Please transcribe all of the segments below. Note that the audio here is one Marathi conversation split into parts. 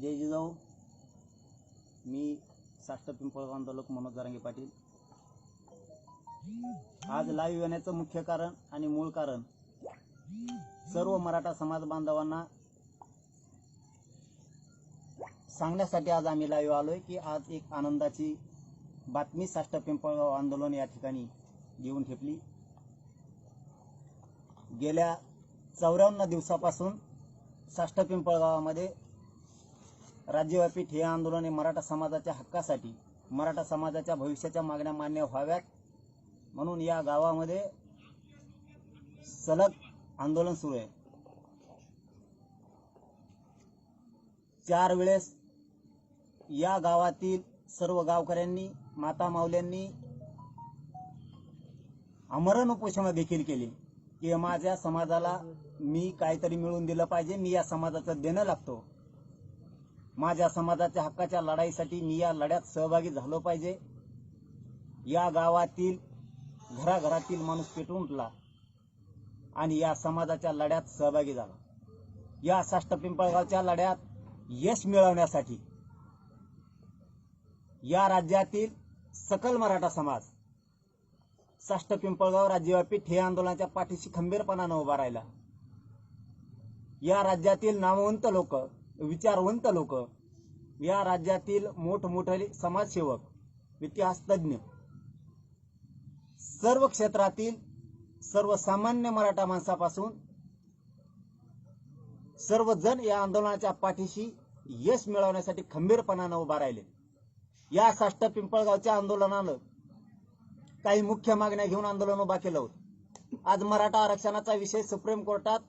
जय जिजाऊ. मी साष्ट पिंपळगाव आंदोलक मनोज जारंगे पाटील. आज लाईव्ह येण्याचं मुख्य कारण आणि मूळ कारण सर्व मराठा समाज बांधवांना सांगण्यासाठी आज आम्ही लाईव्ह आलोय की आज एक आनंदाची बातमी साष्ट पिंपळगाव आंदोलन या ठिकाणी घेऊन ठेपली. गेल्या चौऱ्याण्णव दिवसापासून साष्ट पिंपळगावामध्ये राज्यव्यापी ठिय्या आंदोलन हे मराठा समाजाच्या हक्कासाठी मराठा समाजाच्या भविष्याच्या मागण्या मान्य व्हाव्यात म्हणून या गावामध्ये सलग आंदोलन सुरू आहे. चार वेळेस या गावातील सर्व गावकऱ्यांनी माता माऊल्यांनी आमरण उपोषण देखील केली की माझ्या समाजाला मी काहीतरी मिळवून दिलं पाहिजे मी या समाजाचं देणं लागतो. माझ्या समाजाच्या हक्काच्या लढाईसाठी मी या लढ्यात सहभागी झालो पाहिजे. या गावातील घराघरातील माणूस पेटून उठला आणि या समाजाच्या लढ्यात सहभागी झाला. या साष्ट पिंपळगावच्या लढ्यात यश मिळवण्यासाठी या राज्यातील सकल मराठा समाज साष्ट पिंपळगाव राज्यव्यापी ठे आंदोलनाच्या पाठीशी खंबीरपणानं उभा राहिला. या राज्यातील नामवंत लोक विचारवंत लोक. या राज्यातील मोठमोठे समाजसेवक इतिहासतज्ज्ञ सर्व क्षेत्रातील सर्वसामान्य मराठा माणसापासून सर्वजण या आंदोलनाच्या पाठीशी यश मिळवण्यासाठी खंबीरपणानं उभा राहिले. या साष्ट पिंपळगावच्या आंदोलनानं काही मुख्य मागण्या घेऊन आंदोलन उभा केलं होतं. आज मराठा आरक्षणाचा विषय सुप्रीम कोर्टात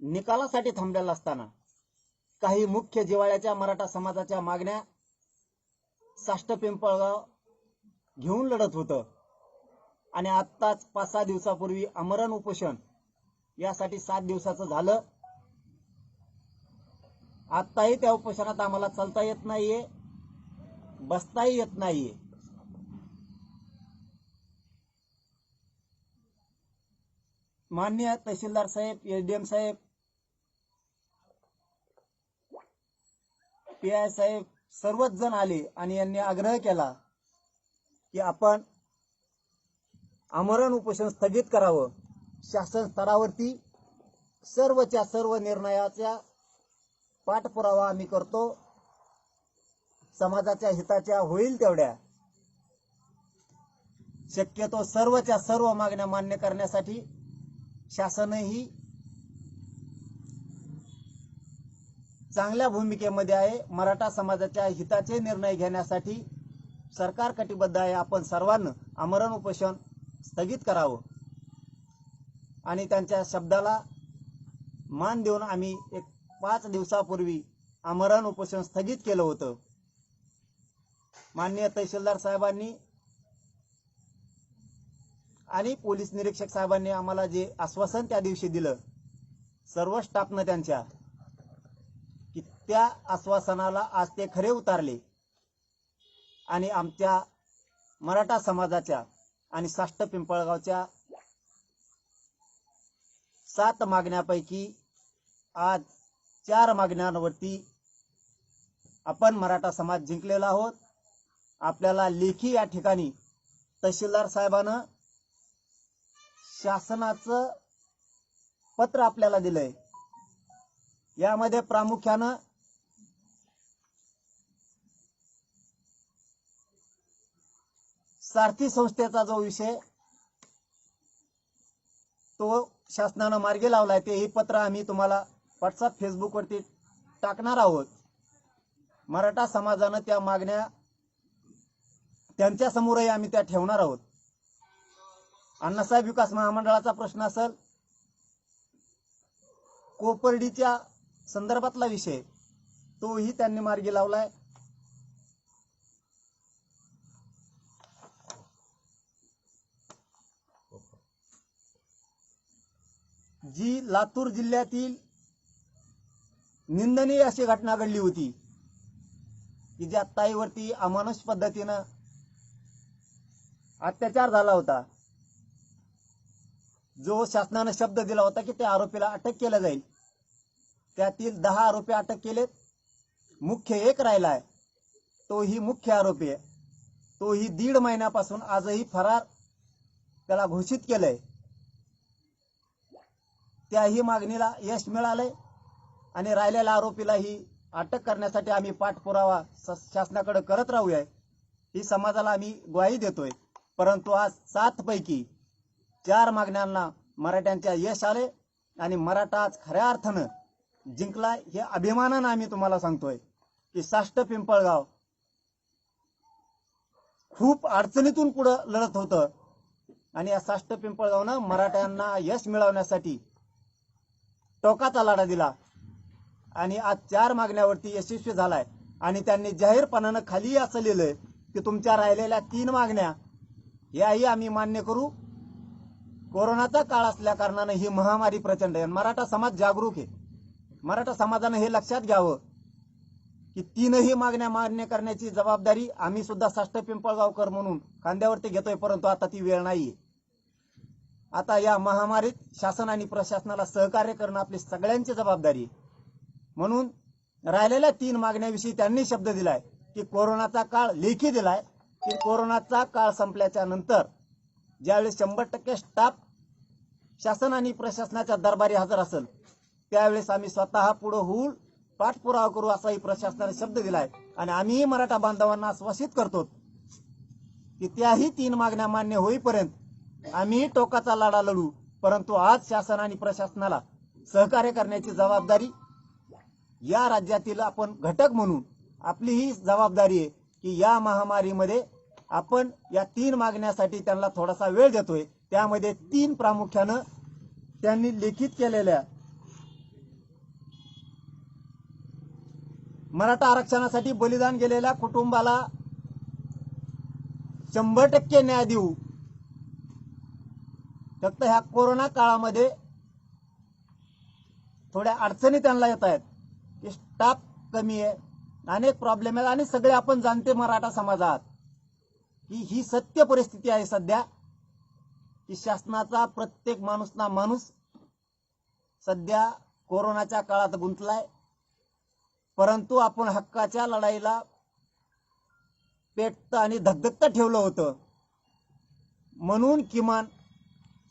निकालासाठी थांबलेला असताना काही मुख्य जिवाळ्याच्या मराठा समाजाच्या मागण्या साष्ट पिंपळगाव घेऊन लढत होतं. आणि आत्ताच पाच सहा दिवसापूर्वी अमरण उपोषण यासाठी सात दिवसाचं झालं. आत्ताही त्या उपोषणात आम्हाला चालता येत नाहीये बसताही येत नाहीये. मान्य तहसीलदार साहेब एसडीएम साहेब पी आय साहेब सर्वच जण आले आणि यांनी आग्रह केला की आपण आमरण उपोषण स्थगित करावं. शासन स्तरावरती सर्वच्या सर्व निर्णयाच्या पाठपुरावा आम्ही करतो. समाजाच्या हिताच्या होईल तेवढ्या. शक्यतो सर्वच्या सर्व मागण्या मान्य करण्यासाठी शासनही चांगल्या भूमिकेमध्ये आहे. मराठा समाजाच्या हिताचे निर्णय घेण्यासाठी सरकार कटिबद्ध आहे. आपण सर्वांना आमरण उपोषण स्थगित करावं आणि त्यांच्या शब्दाला मान देऊन आम्ही एक पाच दिवसापूर्वी आमरण उपोषण स्थगित केलं होतं. माननीय तहसीलदार साहेबांनी आणि पोलीस निरीक्षक साहेबांनी आम्हाला जे आश्वासन त्या दिवशी दिलं सर्व स्टाफनं त्यांच्या त्या आश्वासनाला आज ते खरे उतारले. आणि आमच्या मराठा समाजाच्या आणि साष्ट पिंपळगावच्या सात मागण्यापैकी आज चार मागण्यांवरती आपण मराठा समाज जिंकलेला आहोत. आपल्याला लेखी या ठिकाणी तहसीलदार साहेबानं शासनाचं पत्र आपल्याला दिलंय. यामध्ये प्रामुख्यानं सारथी संस्थेचा जो विषय तो शासनानं मार्गी लावलाय ते हे पत्र आम्ही तुम्हाला व्हॉट्सअप फेसबुकवरती टाकणार आहोत. मराठा समाजानं त्या मागण्या त्यांच्या समोरही आम्ही त्या ठेवणार आहोत. अण्णासाहेब विकास महामंडळाचा प्रश्न असेल कोपर्डीच्या संदर्भातला विषय तोही त्यांनी मार्गी लावलाय जी लातूर जिल्ह्यातील निंदनीय अशी घटना घडली होती की ज्या ताईवरती अमानुष पद्धतीनं अत्याचार झाला होता. जो शासनानं शब्द दिला होता की त्या आरोपीला अटक केलं जाईल. त्यातील दहा आरोपी अटक केलेत. मुख्य एक राहिलाय तोही मुख्य आरोपी आहे. तोही दीड महिन्यापासून आजही फरार त्याला घोषित केलंय. त्याही मागणीला यश मिळालंय आणि राहिलेल्या आरोपीलाही अटक करण्यासाठी आम्ही पाठपुरावा शासनाकडे करत राहूया. ही समाजाला आम्ही ग्वाही देतोय. परंतु आज सात पैकी चार मागण्यांना मराठ्यांच्या यश आले आणि मराठा आज खऱ्या अर्थानं जिंकला हे अभिमानानं आम्ही तुम्हाला सांगतोय की साष्ट पिंपळगाव खूप अडचणीतून पुढं लढत होतं आणि या साष्ट पिंपळगावनं मराठ्यांना यश मिळवण्यासाठी टोकाचा लढा दिला. आणि आज चार मागण्यावरती यशस्वी झालाय. आणि त्यांनी जाहीरपणानं खाली असं लिहिलंय की तुमच्या राहिलेल्या तीन मागण्या याही आम्ही मान्य करू. कोरोनाचा काळ असल्या कारणानं ही महामारी प्रचंड आहे. मराठा समाज जागरूक आहे. मराठा समाजानं हे लक्षात घ्यावं की तीनही मागण्या मान्य करण्याची जबाबदारी आम्ही सुद्धा साष्ट पिंपळगावकर म्हणून खांद्यावरती घेतोय परंतु आता ती वेळ नाहीये. आता या महामारीत शासन आणि प्रशासनाला सहकार्य करणं आपली सगळ्यांची जबाबदारी म्हणून राहिलेल्या तीन मागण्याविषयी त्यांनी शब्द दिलाय की कोरोनाचा काळ लेखी दिलाय की कोरोनाचा काळ संपल्याच्या नंतर ज्यावेळेस शंभर टक्के स्टाफ शासन आणि प्रशासनाच्या दरबारी हजर असेल त्यावेळेस आम्ही स्वतः पुढे होऊन पाठपुरावा करू असाही प्रशासनाने शब्द दिलाय. आणि आम्हीही मराठा बांधवांना आश्वासित करतो की त्याही तीन मागण्या मान्य होईपर्यंत आम्ही टोकाचा लढा लढू परंतु आज शासन आणि प्रशासनाला सहकार्य करण्याची जबाबदारी या राज्यातील आपण घटक म्हणून आपली ही जबाबदारी आहे की या महामारीमध्ये आपण या तीन मागण्यासाठी त्यांना थोडासा वेळ देतोय. त्यामध्ये तीन प्रामुख्यानं त्यांनी लिखित केलेल्या मराठा आरक्षणासाठी बलिदान गेलेल्या कुटुंबाला शंभर टक्के न्याय देऊ फक्त ह्या कोरोना काळामध्ये थोड्या अडचणी त्यांना येत आहेत की स्टाफ कमी आहे अनेक प्रॉब्लेम आहेत आणि सगळे आपण जाणते मराठा समाजात ही ही सत्य परिस्थिती आहे सध्या की शासनाचा प्रत्येक माणूस ना माणूस सध्या कोरोनाच्या काळात गुंतलाय. परंतु आपण हक्काच्या लढाईला पेटतं आणि धगधगतं ठेवलं होतं. म्हणून किमान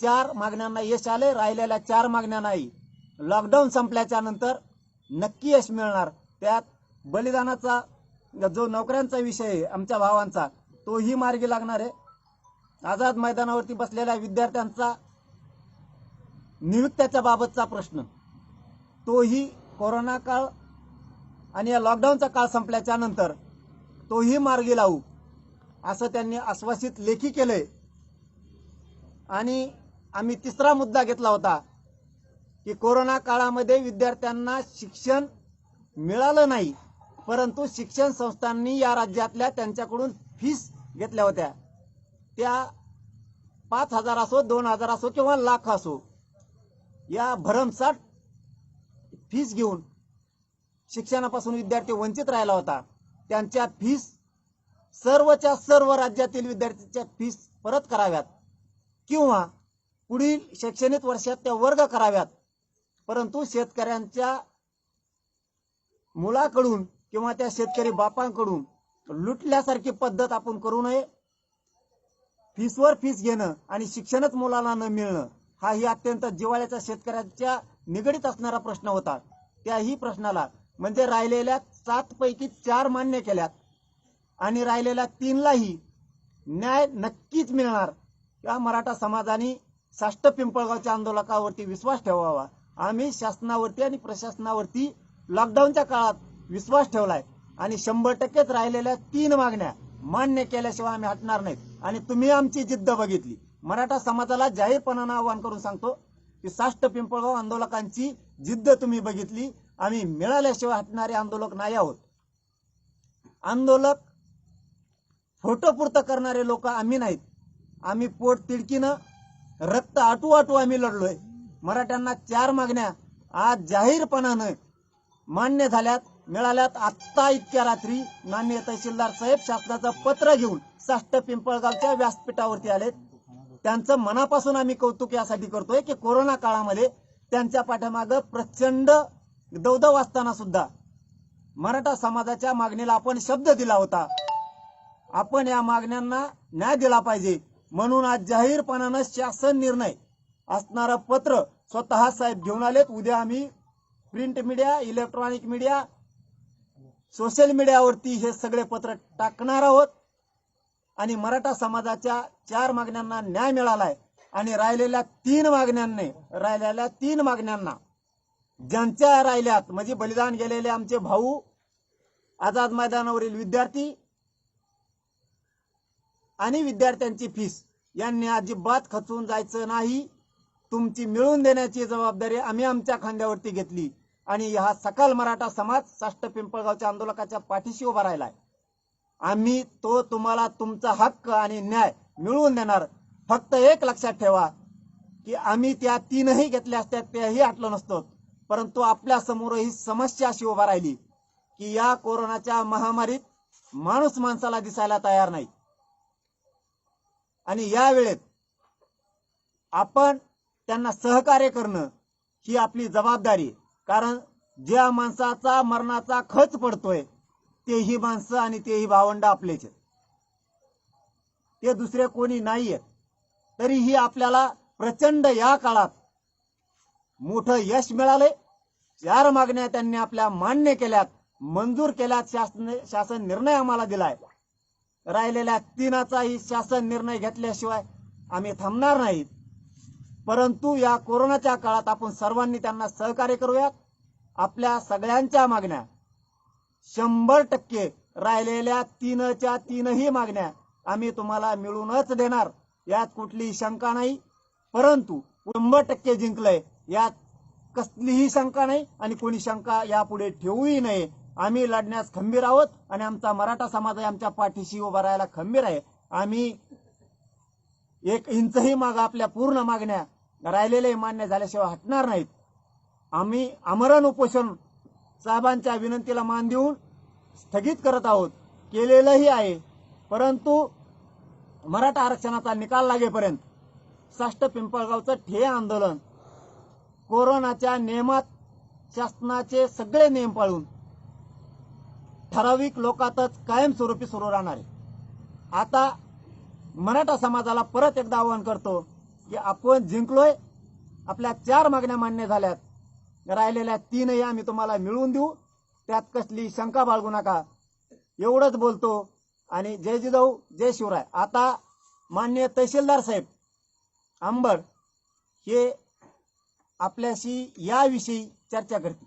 चार मागण्यांना यश आले राहिलेल्या चार मागण्या नाही. लॉकडाऊन संपल्याच्या नंतर नक्की यश मिळणार. त्यात बलिदानाचा जो नोकऱ्यांचा विषय आहे आमच्या भावांचा तोही मार्गी लागणार आहे. आझाद मैदानावरती बसलेल्या विद्यार्थ्यांचा नियुक्त्याच्या बाबतचा प्रश्न. तोही कोरोना काळ आणि या लॉकडाऊनचा काळ संपल्याच्या नंतर तोही मार्गी लावू असं त्यांनी आश्वासित लेखी केलंय. आणि आम्ही तिसरा मुद्दा घेतला होता की कोरोना काळामध्ये विद्यार्थ्यांना शिक्षण मिळालं नाही परंतु शिक्षण संस्थांनी या राज्यातल्या त्यांच्याकडून फीस घेतल्या होत्या. त्या पाच हजार असो दोन हजार असो किंवा लाख असो या भरमसाठ फीस घेऊन शिक्षणापासून विद्यार्थी वंचित राहिला होता. त्यांच्या फीस सर्वच्या सर्व राज्यातील विद्यार्थ्यांच्या फीस परत कराव्यात. किंवा पुढील शैक्षणिक वर्षात त्या वर्ग कराव्यात. परंतु शेतकऱ्यांच्या मुलाकडून किंवा त्या शेतकरी बापांकडून लुटल्यासारखी पद्धत आपण करू नये. फीसवर फीस घेणं आणि शिक्षणच मुलाला न मिळणं हा ही अत्यंत जिवाळ्याच्या शेतकऱ्यांच्या निगडीत असणारा प्रश्न होता. त्याही प्रश्नाला म्हणजे राहिलेल्या सात पैकी चार मान्य केल्यात आणि राहिलेल्या तीनलाही न्याय नक्कीच मिळणार या मराठा समाजाने साष्ट पिंपळगावच्या आंदोलकावरती विश्वास ठेवावा. आम्ही शासनावरती आणि प्रशासनावरती लॉकडाऊनच्या काळात विश्वास ठेवलाय. आणि शंभर टक्केच राहिलेल्या तीन मागण्या मान्य केल्याशिवाय आम्ही हटणार नाहीत. आणि तुम्ही आमची जिद्द बघितली. मराठा समाजाला जाहीरपणानं आवाहन करून सांगतो की साष्ट पिंपळगाव आंदोलकांची जिद्द तुम्ही बघितली. आम्ही मिळाल्याशिवाय हटणारे आंदोलक नाही आहोत. आंदोलक फोटो पुरतं करणारे लोक आम्ही नाहीत. आम्ही पोट तिडकीनं रक्त आटू आटू आम्ही लढलोय. मराठ्यांना चार मागण्या आज जाहीरपणानं मान्य झाल्यात मिळाल्यात. आत्ता इतक्या रात्री माननीय तहसीलदार साहेब शासनाचं पत्र घेऊन साष्ट पिंपळगावच्या व्यासपीठावरती आलेत. त्यांचं मनापासून आम्ही कौतुक यासाठी करतोय की कोरोना काळामध्ये त्यांच्या पाठीमागं प्रचंड दौदव असताना सुद्धा मराठा समाजाच्या मागणीला आपण शब्द दिला होता. आपण या मागण्यांना न्याय दिला पाहिजे. म्हणून आज जाहीरपणानं शासन निर्णय असणारं पत्र स्वतः साहेब घेऊन आलेत. उद्या आम्ही print media electronic media social मीडियावरती हे सगळे पत्र टाकणार आहोत. आणि मराठा समाजाच्या चार मागण्यांना न्याय मिळालाय आणि राहिलेल्या तीन मागण्यांनी राहिलेल्या तीन मागण्यांना ज्यांच्या राहिल्यात म्हणजे बलिदान गेलेले आमचे भाऊ आझाद मैदानावरील विद्यार्थी आणि विद्यार्थ्यांची फीस. यांनी अजिबात खचून जायचं नाही. तुमची मिळवून देण्याची जबाबदारी आम्ही आमच्या खांद्यावरती घेतली. आणि हा सकाल मराठा समाज साष्ट पिंपळगावच्या आंदोलकाच्या पाठीशी उभा राहिलाय. आम्ही तो तुम्हाला तुमचा हक्क आणि न्याय मिळवून देणार. फक्त एक लक्षात ठेवा की आम्ही त्या तीनही घेतल्या असत्या त्याही आटलं नसतो. परंतु आपल्यासमोर ही समस्या अशी उभा राहिली की या कोरोनाच्या महामारीत माणूस माणसाला दिसायला तयार नाही. आणि या वेळेत आपण त्यांना सहकार्य करणं ही आपली जबाबदारी कारण ज्या माणसाचा मरणाचा खच पडतोय तेही माणसं आणि तेही भावंड आपलेच आहेत. ते दुसरे कोणी नाही आहेत तरीही आपल्याला प्रचंड या काळात मोठं यश मिळाले चार मागण्या त्यांनी आपल्या मान्य केल्यात मंजूर केल्यात शासन शासन निर्णय आम्हाला दिलाय. राहिलेल्या तीनाचाही शासन निर्णय घेतल्याशिवाय आम्ही थांबणार नाहीत. परंतु या कोरोनाच्या काळात आपण सर्वांनी त्यांना सहकार्य करूयात. आपल्या सगळ्यांच्या मागण्या शंभर टक्के राहिलेल्या तीनच्या तीनही मागण्या आम्ही तुम्हाला मिळूनच देणार यात कुठलीही शंका नाही. परंतु शंभर टक्के जिंकलंय यात कसलीही शंका नाही आणि कोणी शंका यापुढे ठेवूही नये. आम्ही लढण्यास खंबीर आहोत आणि आमचा मराठा समाज आमच्या पाठीशी उभा राहायला खंबीर आहे. आम्ही एक इंचही माग आपल्या पूर्ण मागण्या राहिलेले मान्य झाल्याशिवाय हटणार नाहीत. आम्ही आमरण उपोषण साहेबांच्या विनंतीला मान देऊन स्थगित करत आहोत. केलेलंही आहे. परंतु मराठा आरक्षणाचा निकाल लागेपर्यंत साष्ट पिंपळगावचं ठे आंदोलन कोरोनाच्या नियमात शासनाचे सगळे नियम पाळून ठराविक लोकातच कायमस्वरूपी सुरू राहणार आहे. आता मराठा समाजाला परत एकदा आवाहन करतो की आपण जिंकलोय आपल्या चार मागण्या मान्य झाल्यात. राहिलेल्या तीनही आम्ही तुम्हाला मिळवून देऊ. त्यात कसली शंका बाळगू नका. एवढंच बोलतो आणि जय जिजाऊ जय शिवराय. आता मान्य तहसीलदार साहेब आंबड हे आपल्याशी याविषयी चर्चा करतील.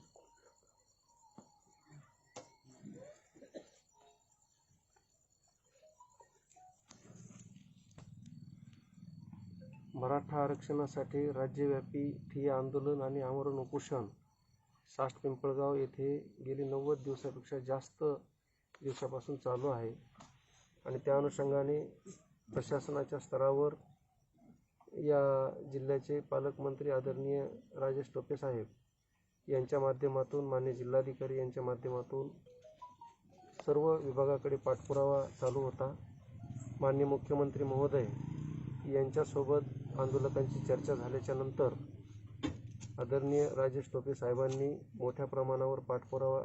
मराठा आरक्षणासाठी राज्यव्यापी ठिय्या आंदोलन आणि आमरण उपोषण. साष्ट पिंपळगाव येथे गेली नव्वद दिवसापेक्षा जास्त दिवसापासून चालू आहे आणि त्या अनुषंगाने प्रशासनाच्या स्तरावर या जिल्ह्याचे पालकमंत्री आदरणीय राजेश टोपे साहेब यांच्या माध्यमातून मान्य जिल्हाधिकारी यांच्या माध्यमातून सर्व विभागाकडे पाठपुरावा चालू होता. मान्य मुख्यमंत्री महोदय यांच्यासोबत आंदोलकांची चर्चा झाल्याच्यानंतर आदरणीय राजेश टोपे साहेबांनी मोठ्या प्रमाणावर पाठपुरावा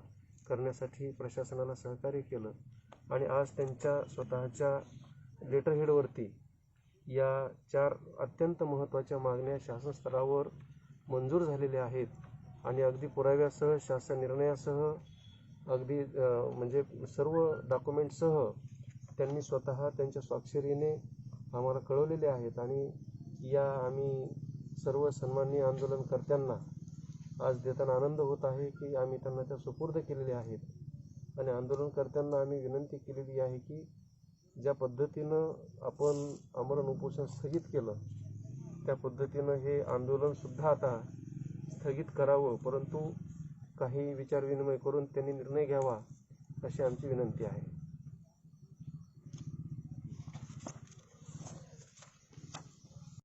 करण्यासाठी प्रशासनाला सहकार्य केलं आणि आज त्यांच्या स्वतःच्या लेटरहेडवरती या चार अत्यंत महत्त्वाच्या मागण्या शासन स्तरावर मंजूर झालेल्या आहेत आणि अगदी पुराव्यासह शासन निर्णयासह अगदी म्हणजे सर्व डॉक्युमेंटसह त्यांनी स्वतः त्यांच्या स्वाक्षरीने आम्हाला कळवलेले आहेत आणि या आम्ही सर्व सन्माननीय आंदोलनकर्त्यांना आज देताना आनंद होत आहे की आम्ही त्यांना त्या सुपूर्द केलेले आहेत. आणि आंदोलनकर्त्यांना आम्ही विनंती केलेली आहे की ज्या पद्धतीनं आपण आमरण उपोषण स्थगित केलं त्या पद्धतीनं हे आंदोलनसुद्धा आता स्थगित करावं परंतु काही विचारविनिमय करून त्यांनी निर्णय घ्यावा अशी आमची विनंती आहे.